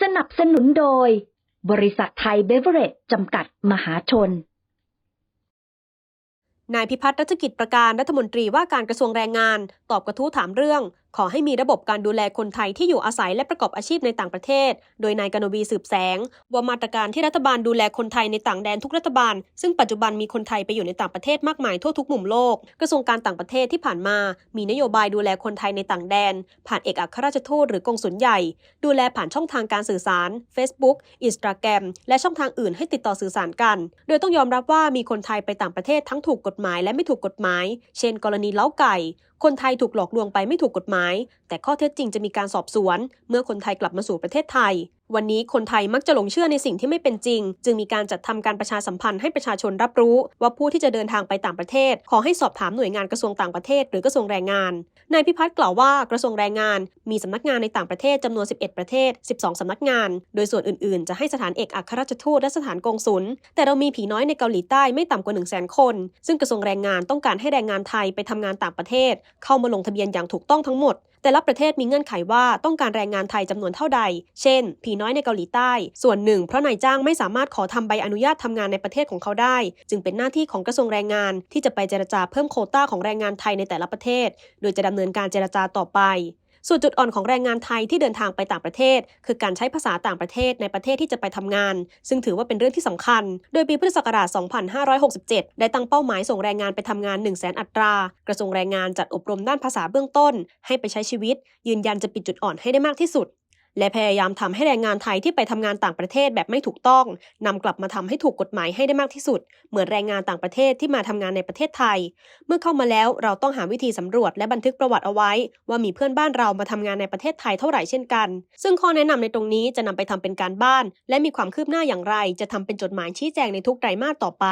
สนับสนุนโดย บริษัทไทยเบเวอเรจจำกัดมหาชน นายพิพัฒน์รัชกิจประการรัฐมนตรีว่าการกระทรวงแรงงาน ตอบกระทู้ถามเรื่องขอให้มีระบบการดูแลคนไทยที่อยู่อาศัยและประกอบอาชีพในต่างประเทศ โดยนายกนวีสืบแสง ว่ามาตรการที่รัฐบาลดูแลคนไทยในต่างแดนทุกรัฐบาล ซึ่งปัจจุบันมีคนไทยไปอยู่ในต่างประเทศมากมายทั่วทุกมุมโลก กระทรวงการต่างประเทศที่ผ่านมา มีนโยบายดูแลคนไทยในต่างแดน ผ่านเอกอัครราชทูตหรือกงสุลใหญ่ ดูแลผ่านช่องทางการสื่อสาร Facebook Instagram และช่องทางอื่นให้ติดต่อสื่อสารกัน โดยต้องยอมรับว่ามีคนไทยไปต่างประเทศทั้งถูกกฎหมายและไม่ถูกกฎหมาย เช่น กรณีเล้าไก่คนไทยถูกหลอกลวงไปไม่ถูกกฎหมาย แต่ข้อเท็จจริงจะมีการสอบสวน เมื่อคนไทยกลับมาสู่ประเทศไทย วันนี้คนไทยมักจะหลงเชื่อในสิ่งที่ไม่เป็นจริง จึงมีการจัดทำการประชาสัมพันธ์ให้ประชาชนรับรู้ ว่าผู้ที่จะเดินทางไปต่างประเทศ ขอให้สอบถามหน่วยงานกระทรวงต่างประเทศ หรือกระทรวงแรงงานนายพิพัฒน์กล่าวว่ากระทรวงแรงงาน มีสำนักงานในต่างประเทศจำนวน 11 ประเทศ 12สำนักงาน โดยส่วนอื่นๆ จะให้สถานเอกอัครราชทูตและสถานกงสุลแต่เรามีผีน้อยในเกาหลีใต้ไม่ต่ำกว่า 1 0 0 0 0 0คน ซึ่งกระทรวงแรงงานต้องการให้แรงงานไทยไปทำงานต่างประเทศ เข้ามาลงทะเบียนอย่างถูกต้องทั้งหมด แต่ละประเทศมีเงื่อนไขว่าต้องการแรงงานไทยจำนวนเท่าใด เช่นผีน้อยในเกาหลีใต้ ส่วนหนึ่งเพราะนายจ้างไม่สามารถขอทำใบอนุญาตทำงานในประเทศของเขาได้ จึงเป็นหน้าที่ของกระทรวงแรงงาน ที่จะไปเจรจาเพิ่มโคต้าของแรงงานไทยในแต่ละประเทศ โดยจะดำเนินการเจรจาต่อไปส่วนจุดอ่อนของแรงงานไทยที่เดินทางไปต่างประเทศ คือการใช้ภาษาต่างประเทศในประเทศที่จะไปทำงาน ซึ่งถือว่าเป็นเรื่องที่สำคัญ โดยปีพุทธศักราช 2567 ได้ตั้งเป้าหมายส่งแรงงานไปทำงาน 1 0 0 0 0แอัตรา กระทรวงแรงงานจัดอบรมด้านภาษาเบื้องต้น ให้ไปใช้ชีวิต ยืนยันจะปิดจุดอ่อนให้ได้มากที่สุด และพยายามทำให้แรงงานไทยที่ไปทำงานต่างประเทศแบบไม่ถูกต้องนำกลับมาทำให้ถูกกฎหมายให้ได้มากที่สุด เหมือนแรงงานต่างประเทศที่มาทำงานในประเทศไทย เมื่อเข้ามาแล้วเราต้องหาวิธีสำรวจและบันทึกประวัติเอาไว้ ว่ามีเพื่อนบ้านเรามาทำงานในประเทศไทยเท่าไหร่เช่นกัน ซึ่งข้อแนะนำในตรงนี้จะนำไปทำเป็นการบ้าน และมีความคืบหน้าอย่างไร จะทำเป็นจดหมายชี้แจงในทุกไตรมาสต่อไป